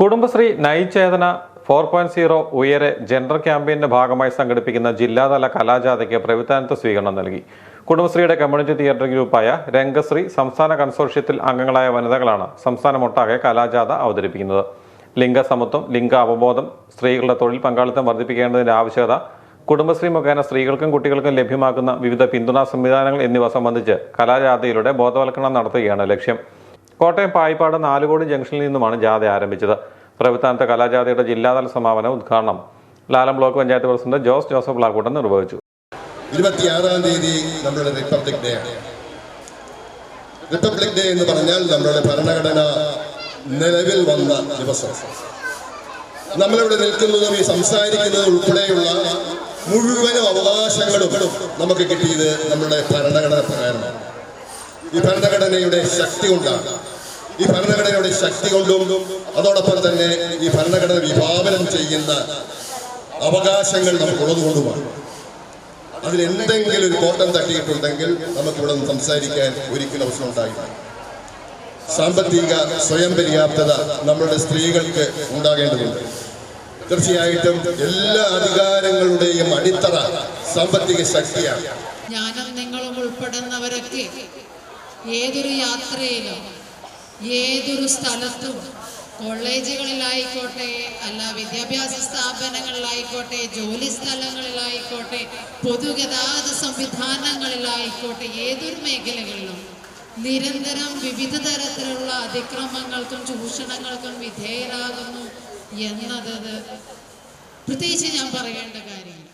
Kudumbashree Nayichetana four point zero ഉയരെ gender ക്യാമ്പയിന്റെ ഭാഗമായി സംഘടിപ്പിക്കുന്ന ജില്ലാതല കലാജാഥയ്ക്ക് പ്രവിധാനത്ത് സ്വീകരണം നൽകി. കുടുംബശ്രീയുടെ കമ്മ്യൂണിറ്റി തിയേറ്റർ ഗ്രൂപ്പായ രംഗശ്രീ സംസ്ഥാന കൺസോർഷ്യത്തിൽ അംഗങ്ങളായ വനിതകളാണ് സംസ്ഥാനമൊട്ടാകെ കലാജാഥ അവതരിപ്പിക്കുന്നത്. ലിംഗസമത്വം ലിംഗ അവബോധം സ്ത്രീകളുടെ തൊഴിൽ പങ്കാളിത്തം വർദ്ധിപ്പിക്കേണ്ടതിന്റെ ആവശ്യകത കുടുംബശ്രീ മുഖേന സ്ത്രീകൾക്കും കുട്ടികൾക്കും ലഭ്യമാക്കുന്ന വിവിധ പിന്തുണാ സംവിധാനങ്ങൾ എന്നിവ സംബന്ധിച്ച് കലാജാഥയിലൂടെ ബോധവൽക്കരണം നടത്തുകയാണ് ലക്ഷ്യം. കോട്ടയം പായിപ്പാട് നാലുകോടി ജംഗ്ഷനിൽ നിന്നുമാണ് ജാഥ ആരംഭിച്ചത്. പ്രവൃത്താനത്തെ കലാജാഥയുടെ ജില്ലാതല സമാപനം ഉദ്ഘാടനം Lalam block panchayat president Jose Joseph ബ്ലാക്കൂട്ടൻ നിർവഹിച്ചു. ഇരുപത്തിയാറാം തീയതി നമ്മുടെ റിപ്പബ്ലിക് ഡേ റിപ്പബ്ലിക് ഡേ എന്ന് പറഞ്ഞാൽ നമ്മുടെ ഭരണഘടന നിലവിൽ വന്ന ദിവസം. നമ്മളിവിടെ നിൽക്കുന്നതും ഈ സംസാരിക്കുന്നതും ഉൾപ്പെടെയുള്ള മുഴുവൻ അവകാശങ്ങളും നമുക്ക് കിട്ടിയത് നമ്മുടെ ഭരണഘടന പ്രകാരമാണ്. ഈ ഭരണഘടനയുടെ ശക്തി കൊണ്ടാണ്. ഈ ഭരണഘടനയുടെ ശക്തി കൊണ്ടും അതോടൊപ്പം തന്നെ ഈ ഭരണഘടന വിഭാവനം ചെയ്യുന്ന അവകാശങ്ങൾ നമുക്കുള്ളതുകൊണ്ടുമാണ് അതിൽ എന്തെങ്കിലും ഒരു കോട്ടം തട്ടിയിട്ടുണ്ടെങ്കിൽ നമുക്കിവിടെ നിന്ന് സംസാരിക്കാൻ ഒരിക്കലും അവസരം ഉണ്ടായില്ല സാമ്പത്തിക സ്വയം പര്യാപ്തത നമ്മളുടെ സ്ത്രീകൾക്ക് ഉണ്ടാകേണ്ടതുണ്ട്. തീർച്ചയായിട്ടും എല്ലാ അധികാരങ്ങളുടെയും അടിത്തറ സാമ്പത്തിക ശക്തിയാണ്. ഞാനും നിങ്ങളും ഉൾപ്പെടുന്നവരൊക്കെ ഏതൊരു യാത്രയിലും ഏതൊരു സ്ഥലത്തും കോളേജുകളിലായിക്കോട്ടെ അല്ല വിദ്യാഭ്യാസ സ്ഥാപനങ്ങളിലായിക്കോട്ടെ ജോലി സ്ഥലങ്ങളിലായിക്കോട്ടെ പൊതുഗതാഗത സംവിധാനങ്ങളിലായിക്കോട്ടെ ഏതൊരു മേഖലകളിലും നിരന്തരം വിവിധ തരത്തിലുള്ള അതിക്രമങ്ങൾക്കും ചൂഷണങ്ങൾക്കും വിധേയരാകുന്നു എന്നത് പ്രത്യേകിച്ച് ഞാൻ പറയേണ്ട കാര്യമില്ല.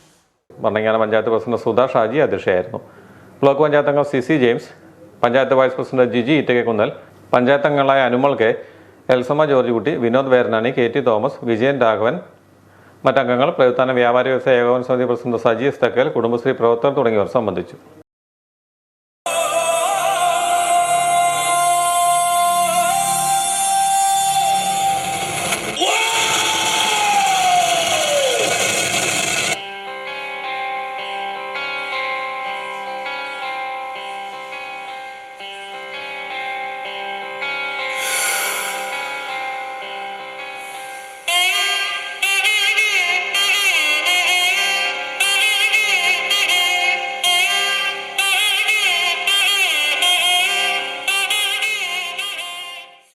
ഭരണങ്ങാന പഞ്ചായത്ത് പ്രസിഡന്റ് സുധാ ഷാജി അധ്യക്ഷയായിരുന്നു. ബ്ലോക്ക് പഞ്ചായത്ത് അംഗം C C James panchayat vice president Jiji ഇറ്റകക്കുന്നൽ panchayat അംഗങ്ങളായ അനുമൾ K Elsamma George Kutty Vinod വേരനാണി K T Thomas Vijayan Raghavan മറ്റംഗങ്ങൾ പ്രയുത്താന വ്യാപാര വ്യവസായ ഏകോപന സമിതി പ്രസിഡന്റ് സജി എസ് തക്കൽ കുടുംബശ്രീ പ്രവർത്തകർ തുടങ്ങിയവർ സംബന്ധിച്ചു.